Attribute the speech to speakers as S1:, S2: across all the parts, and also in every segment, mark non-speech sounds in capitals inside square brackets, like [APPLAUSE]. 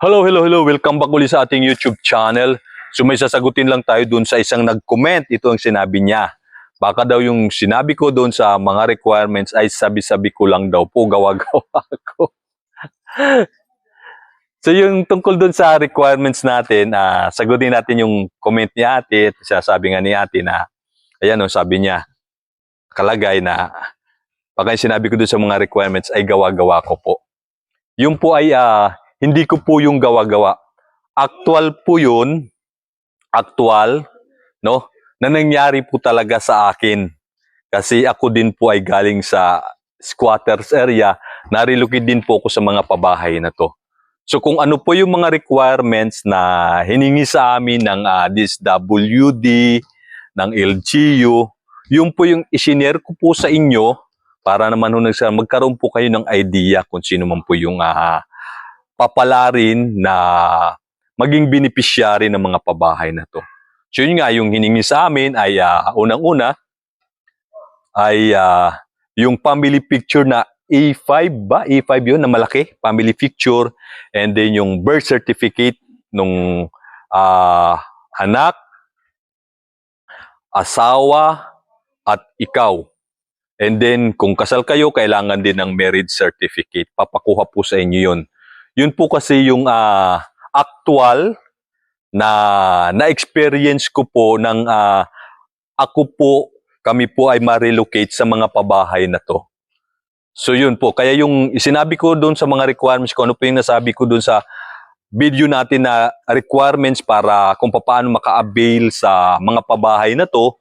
S1: Hello, hello, hello. Welcome back ulit sa ating YouTube channel. So may sasagutin lang tayo dun sa isang nag-comment. Ito ang sinabi niya. Baka daw yung sinabi ko doon sa mga requirements ay sabi-sabi ko lang daw po, gawa-gawa [LAUGHS] ko. so yung tungkol doon sa requirements natin, ah, sagutin natin yung comment ni ate. At sabi nga ni ate na, ayan o, sabi niya, kalagay na, baka yung sinabi ko doon sa mga requirements ay gawa-gawa ko po. Yung po ay ah, hindi ko po yung gawa-gawa. Actual po yun, actual, no? Na nangyari po talaga sa akin. Kasi ako din po ay galing sa squatters area, narilocate din po ako sa mga pabahay na to. So kung ano po yung mga requirements na hiningi sa amin ng ah, DSWD, ng LGU, yung po yung isinare ko po sa inyo para naman ho magkaroon po kayo ng idea kung sino man po yung ah, papalarin na maging beneficiary ng mga pabahay na to. So yun nga, yung hiningi sa amin ay ah, unang-una ay ah, yung family picture na A5 ba? A5 yun na malaki, family picture. And then yung birth certificate nung ah, anak, asawa, at ikaw. And then, kung kasal kayo, kailangan din ng marriage certificate. Papakuha po sa inyo yun. Yun po kasi yung ah, actual na na-experience ko po ng ah, ako po, kami po ay ma-relocate sa mga pabahay na to. So yun po, kaya yung sinabi ko doon sa mga requirements ko, ano po yung nasabi ko doon sa video natin na requirements para kung paano maka-avail sa mga pabahay na to,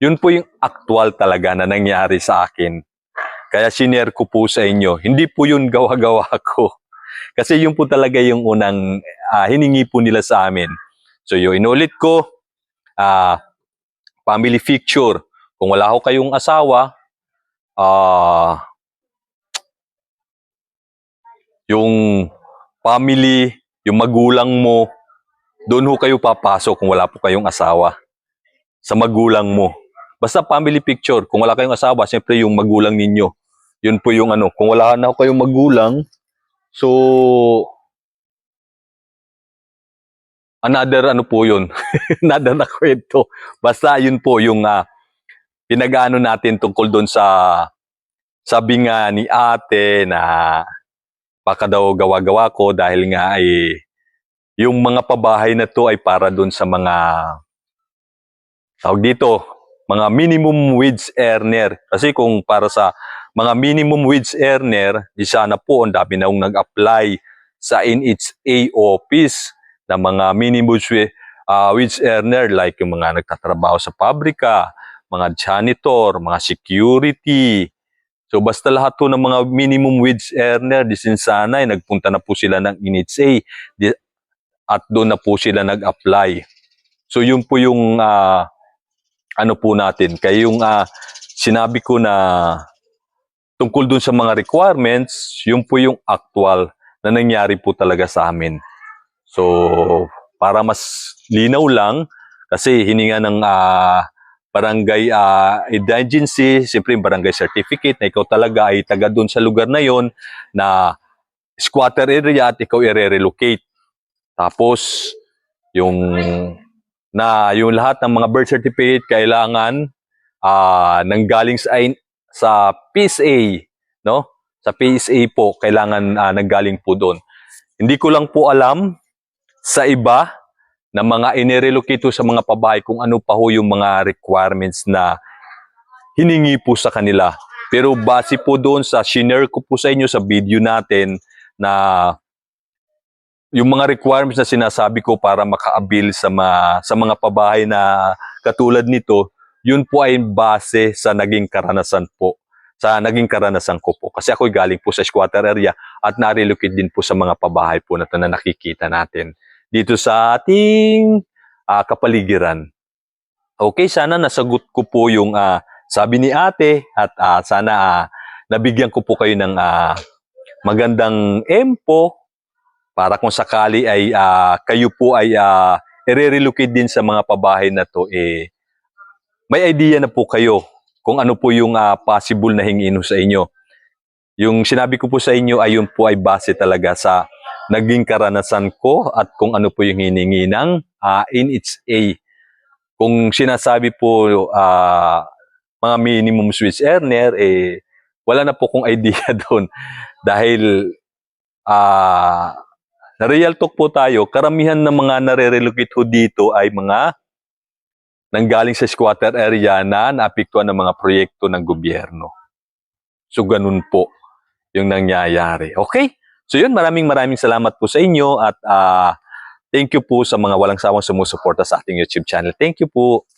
S1: yun po yung actual talaga na nangyari sa akin. Kaya sinare ko po sa inyo. Hindi po yun gawa-gawa ko. Kasi yun po talaga yung unang ah, hiningi po nila sa amin. So yun, inulit ko, ah, family picture. Kung wala ko kayong asawa, ah, yung family, yung magulang mo, doon ho kayo papasok kung wala po kayong asawa. Sa magulang mo. Basta family picture. Kung wala kayong asawa, siyempre yung magulang ninyo. Yun po yung ano. Kung wala na kayong magulang, so, another ano po yun. [LAUGHS] another na kwento. Basta yun po yung ah, pinag-ano natin tungkol doon sa sabi nga ni ate na baka daw gawa-gawa ko dahil nga ay yung mga pabahay na to ay para doon sa mga tawag dito, mga minimum wage earner. Kasi kung para sa mga minimum wage earner, di sana po ang dami na nag-apply sa NHA office na mga minimum wage, ah, wage earner like yung mga nagtatrabaho sa pabrika, mga janitor, mga security. So basta lahat to ng mga minimum wage earner, di sana ay nagpunta na po sila ng NHA at doon na po sila nag-apply. So yun po yung ah, ano po natin. Kaya yung ah, sinabi ko na tungkol dun sa mga requirements, yun po yung actual na nangyari po talaga sa amin. So, para mas linaw lang, kasi hininga ng ah, barangay ah, agency, siyempre yung barangay certificate na ikaw talaga ay taga doon sa lugar na yon na squatter area at ikaw i-relocate. Tapos, yung na yung lahat ng mga birth certificate kailangan ah nanggaling sa sa PSA, no? Sa PSA po kailangan ah, nanggaling po doon. Hindi ko lang po alam sa iba na mga inirelocate sa mga pabahay kung ano pa ho yung mga requirements na hiningi po sa kanila. Pero base po doon sa shinare ko po sa inyo sa video natin na yung mga requirements na sinasabi ko para maka-avail sa mga, sa mga pabahay na katulad nito, yun po ay base sa naging karanasan po. Sa naging karanasan ko po. Kasi ako galing po sa squatter area at narilocate din po sa mga pabahay po na na nakikita natin dito sa ating ah, kapaligiran. Okay, sana nasagot ko po yung ah, sabi ni ate at ah, sana ah, nabigyan ko po kayo ng ah, magandang empo para kung sakali ay ah, kayo po ay uh, i-relocate din sa mga pabahay na to, eh, may idea na po kayo kung ano po yung ah, possible na hingin sa inyo. Yung sinabi ko po sa inyo ay yun po ay base talaga sa naging karanasan ko at kung ano po yung hiningi ng ah, NHA. Kung sinasabi po ah, mga minimum switch earner, eh, wala na po kong idea [LAUGHS] doon. Dahil ah real talk po tayo, karamihan ng mga nare-relocate dito ay mga nanggaling sa squatter area na naapektuhan ng mga proyekto ng gobyerno. So ganun po yung nangyayari. Okay? So yun, maraming maraming salamat po sa inyo at ah, thank you po sa mga walang sawang sumusuporta sa ating YouTube channel. Thank you po.